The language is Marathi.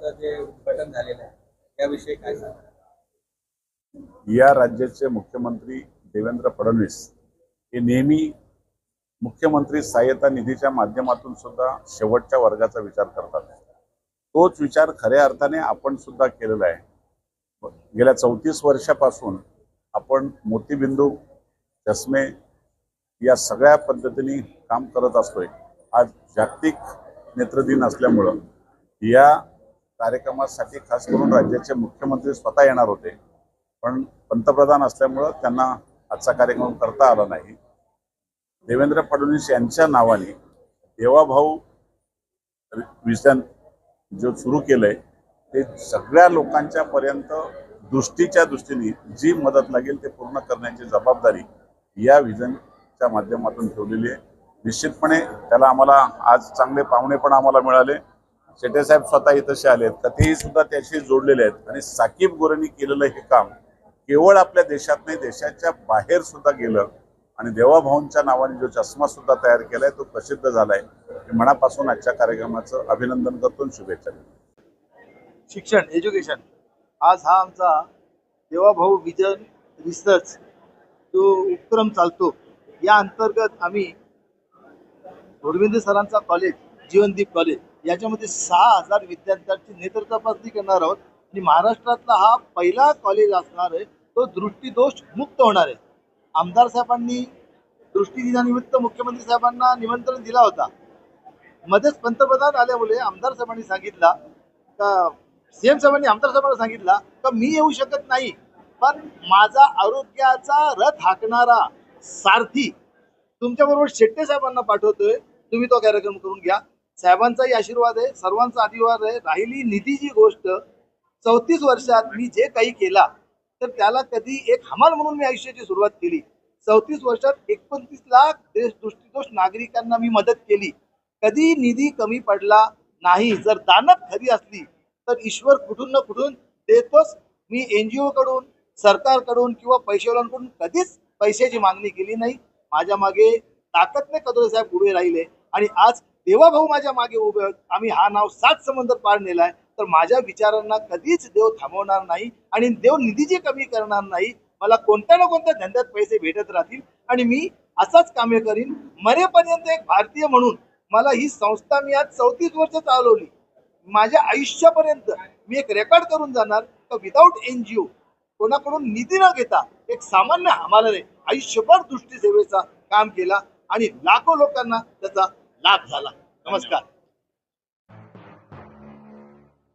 केंद्राचं जे उद्घाटन झालेलं आहे त्याविषयी काय सांगा या राज्याचे मुख्यमंत्री देवेंद्र फडणवीस हे नेहमी मुख्यमंत्री सहाय्यता निधीच्या माध्यमातून सुद्धा शेवटच्या वर्गाचा विचार करतात. तोच विचार खऱ्या अर्थाने आपण सुद्धा केलेला आहे. गेल्या चौतीस वर्षापासून आपण मोतीबिंदू चष्मे या सगळ्या पद्धतीने काम करत असतोय. आज जागतिक नेत्रदिन असल्यामुळं या कार्यक्रमासाठी खास करून राज्याचे मुख्यमंत्री स्वतः येणार होते. पण पंतप्रधान असल्यामुळं त्यांना आजचा कार्यक्रम करता आला नाही. देवेंद्र फडणवीस यांच्या नावाने देवाभाऊ विजन जो सुरू केलंय ते सगळ्या लोकांच्या पर्यंत दृष्टीच्या दृष्टीने जी मदत लागेल ते पूर्ण करण्याची जबाबदारी या विजनच्या माध्यमातून ठेवलेली आहे. निश्चितपणे त्याला आम्हाला आज चांगले पाहुणे पण आम्हाला मिळाले. शेटे साहेब स्वतः इथंशी आलेत का तेही सुद्धा त्याशी जोडलेले आहेत. आणि साकीब गोरेंनी केलेलं हे काम केवळ आपल्या देशात नाही देशाच्या बाहेर सुद्धा गेलं. आणि देवाभाऊंच्या नावाने जो चष्मा सुद्धा तयार केलाय तो प्रसिद्ध झालाय. मनापासून आजच्या कार्यक्रमाचं अभिनंदन करतो शुभेच्छा शिक्षण एज्युकेशन आज हा आमचा देवाभाऊ विजन रिसर्च जो उपक्रम चालतो या अंतर्गत आम्ही गोडविंद सरांचा कॉलेज जीवनदीप कॉलेज याच्यामध्ये सहा हजार विद्यार्थ्यांची नेत्र तपासणी करणार आहोत. आणि महाराष्ट्रातला हा पहिला कॉलेज असणार आहे तो दृष्टीदोष मुक्त होणार आहे. आमदार साहेबांनी दृष्टीदिनानिमित्त मुख्यमंत्री साहेबांना निमंत्रण दिला होता. मध्येच पंतप्रधान आल्यामुळे आमदार साहेबांनी सांगितला का सीएम साहेबांनी आमदार साहेबांना सांगितला का मी येऊ शकत नाही पण माझा आरोग्याचा रथ हाकणारा सारथी तुमच्याबरोबर शेट्टे साहेबांना पाठवतोय तुम्ही तो कार्यक्रम करून घ्या. साहेबांचाही आशीर्वाद आहे सर्वांचा आशीर्वाद आहे. राहिली निधीची गोष्ट चौतीस वर्षात मी जे काही केला तर त्याला कधी एक हमाल म्हणून मी आयुष्याची सुरुवात केली. चौतीस वर्षात एकोणतीस लाख देश दृष्टीदोष नागरिकांना मी मदत केली. कधी निधी कमी पडला नाही. जर दानत खरी असली तर ईश्वर कुठून ना कुठून देतोच. मी एन जी ओकडून सरकारकडून किंवा पैसेवाल्यांकडून कधीच पैशाची मागणी केली नाही. माझ्या मागे ताकदने कदोरे साहेब उभे राहिले. आणि आज देवाभाऊ माझ्या मागे उभे आम्ही हा नाव सात समंदर पार नेलाय. तर माझ्या विचारांना कधीच देव थांबवणार नाही आणि देव निधीची कमी करणार नाही मला कोणत्या ना कोणत्या धंद्यात पैसे भेटत राहतील आणि मी असाच कामे करीन. मरेपर्यंत एक भारतीय म्हणून मला ही संस्था मी आज चौतीस वर्ष चालवली. माझ्या आयुष्यापर्यंत मी एक रेकॉर्ड करून जाणार. तर विदाऊट एनजीओ कोणाकडून निधी न घेता एक सामान्य आम्हाला आयुष्यभर दृष्टीसेवेचा काम केला आणि लाखो लोकांना त्याचा लाभ झाला. नमस्कार.